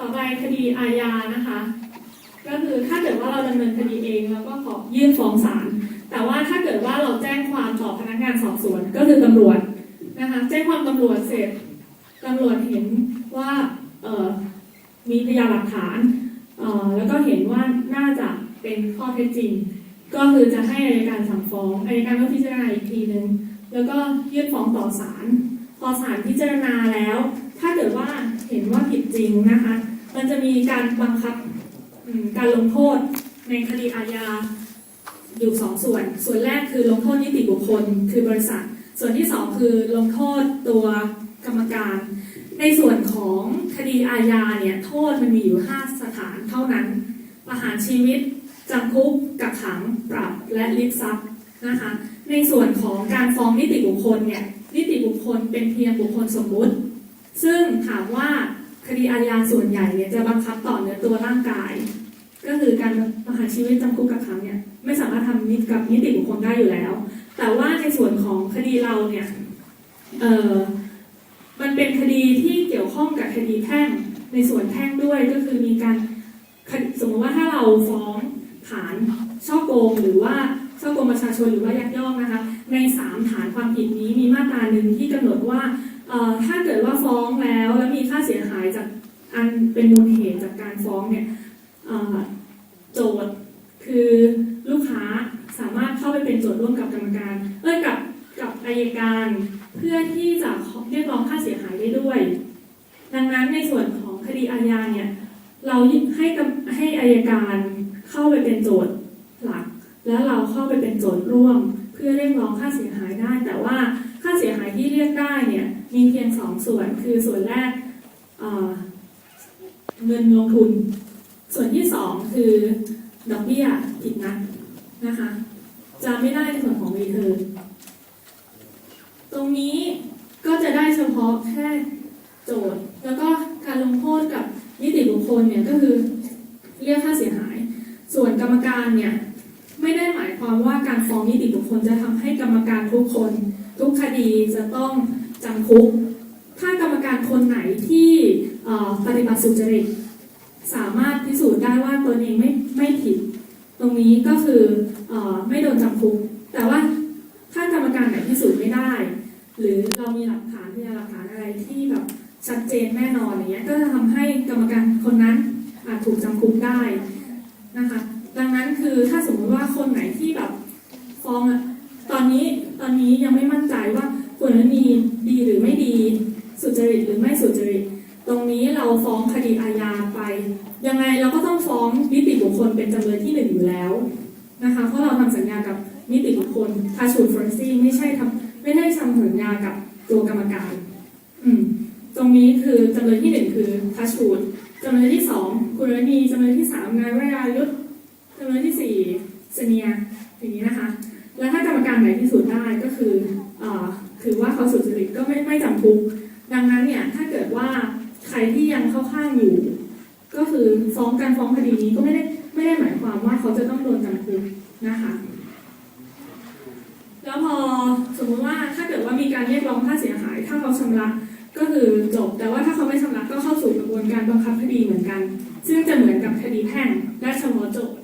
ต่อไปคดีอาญานะคะ ก็คือถ้าเกิดว่าเราดำเนินคดีเองเราก็ขอยื่นฟ้องศาลแต่ว่าถ้าเกิดว่าเราแจ้งความต่อพนักงานสอบสวนก็คือตำรวจนะคะแจ้งความตำรวจเสร็จตำรวจเห็นว่ามีพยานหลักฐานแล้วก็เห็นว่าน่าจะเป็นข้อเท็จจริง ก็คือจะให้อัยการสั่งฟ้องอัยการก็พิจารณาอีกทีหนึ่งแล้วก็ยื่นฟ้องต่อศาลพอศาลพิจารณาแล้ว ถ้าเกิดว่าเห็นว่าผิดจริงนะคะ มันจะมีการบังคับการลงโทษในคดีอาญาอยู่สองส่วน ส่วนแรกคือลงโทษนิติบุคคล คือบริษัท ส่วนที่สองคือลงโทษตัวกรรมการ ในส่วนของคดีอาญาเนี่ยโทษมันมีอยู่ 5 สถานเท่านั้น ประหารชีวิตจำคุกกักขังปรับและลิบทรัพย์นะคะในส่วนของการฟ้องนิติบุคคลเนี่ยนิติบุคคลเป็นเพียงบุคคลสมมุติ ซึ่งถามว่า คดีอาญาส่วนใหญ่เนี่ยจะบังคับต่อเนื้อตัวร่างกาย ก็คือการประหารชีวิตจำคุกกักขังเนี่ยไม่สามารถทำนิติกับนิติบุคคลได้อยู่แล้ว แต่ว่าในส่วนของคดีเราเนี่ยเออมันเป็นคดีที่เกี่ยวข้องกับคดีแพ่งในส่วนแพ่งด้วยก็คือมีการสมมติว่าถ้าเราฟ้องฐานช่อโกงหรือว่าช่อโกงประชาชนหรือว่ายักยอกนะคะ ลเหตุจากการฟ้องเนี่ยโจทย์คือลูกค้าสามารถเข้าไปเป็นโจทย์ร่วมกับกรรมการเอ้ยกับกับอายการเพื่อที่จะเรียกร้องค่าเสียหายได้ด้วย ดังนั้นในส่วนของคดีอาญาเนี่ยเราให้ให้อายการเข้าไปเป็นโจทย์หลัก แล้วเราเข้าไปเป็นโจทย์ร่วม เพื่อเรียกร้องค่าเสียหายได้ แต่ว่าค่าเสียหายที่เรียกได้เนี่ยมีเพียงสองส่วนคือส่วนแรก เงินลงทุน ส่วนที่สองคือดอกเบี้ยผิดนัดนะคะ จะไม่ได้ในส่วนของรีเทิร์นตรงนี้ก็จะได้เฉพาะแค่โจทย์ แล้วก็การลงโทษกับนิติบุคคลเนี่ยก็คือเรียกค่าเสียหาย ส่วนกรรมการเนี่ยไม่ได้หมายความว่าการฟ้องนิติบุคคลจะทำให้กรรมการทุกคน ทุกคดีจะต้องจำคุก ถ้ากรรมการคนไหนที่ปฏิบัติสุจริตสามารถพิสูจน์ได้ว่าตนเองไม่ไม่ผิด ตรงนี้ก็คืออไม่โดนจำคุก แต่ว่าถ้ากรรมการไหนพิสูจน์ไม่ได้ หรือเรามีหลักฐานพยานหลักฐานอะไรที่แบบชัดเจนแน่นอนอย่างเงี้ยก็จะทำให้กรรมการคนนั้นอาจถูกจำคุกได้นะคะ ดังนั้นคือถ้าสมมติว่าคนไหนที่แบบฟ้องอะตอนนี้ตอนนี้ยังไม่มั่นใจว่าควรจะมีดีหรือไม่ดีสุ จริตหรือไม่สุจริต ตรงนี้เราฟ้องคดีอาญาไป ยังไงเราก็ต้องฟ้องนิติบุคคลเป็นจำเลยที่หนึ่งอยู่แล้วนะคะเพราะเราทำสัญญากับนิติบุคคลทาชูดฟรอนซี่ไม่ใช่ทำไม่ได้ทำสัญญากับตัวกรรมการ อืม ตรงนี้คือจำเลยที่หนึ่งคือทาชูดจำเลยที่สองคุณรณีจำเลยที่สามนายวรายุทธจำเลยที่สี่เสเนียอย่างนี้นะคะ แล้วถ้ากรรมการไหนพิสูจน์ได้ก็คือว่าเขาสุจริตก็ไม่ไม่จำคุก ดังนั้นเนี่ยถ้าเกิดว่าใครที่ยังเข้าข้างอยู่ ก็คือ ฟ้องการฟ้องคดีนี้ก็ไม่ได้ไม่ได้หมายความว่าเขาจะต้องโดนจำคุกนะคะแล้วพอสมมุติว่าถ้าเกิดว่ามีการเรียกร้องค่าเสียหาย ถ้าเขาชำระก็คือจบ แต่ว่าถ้าเขาไม่ชำระก็เข้าสู่กระบวนการบังคับคดีเหมือนกัน ซึ่งจะเหมือนกับคดีแพ่งและชำระโจทย์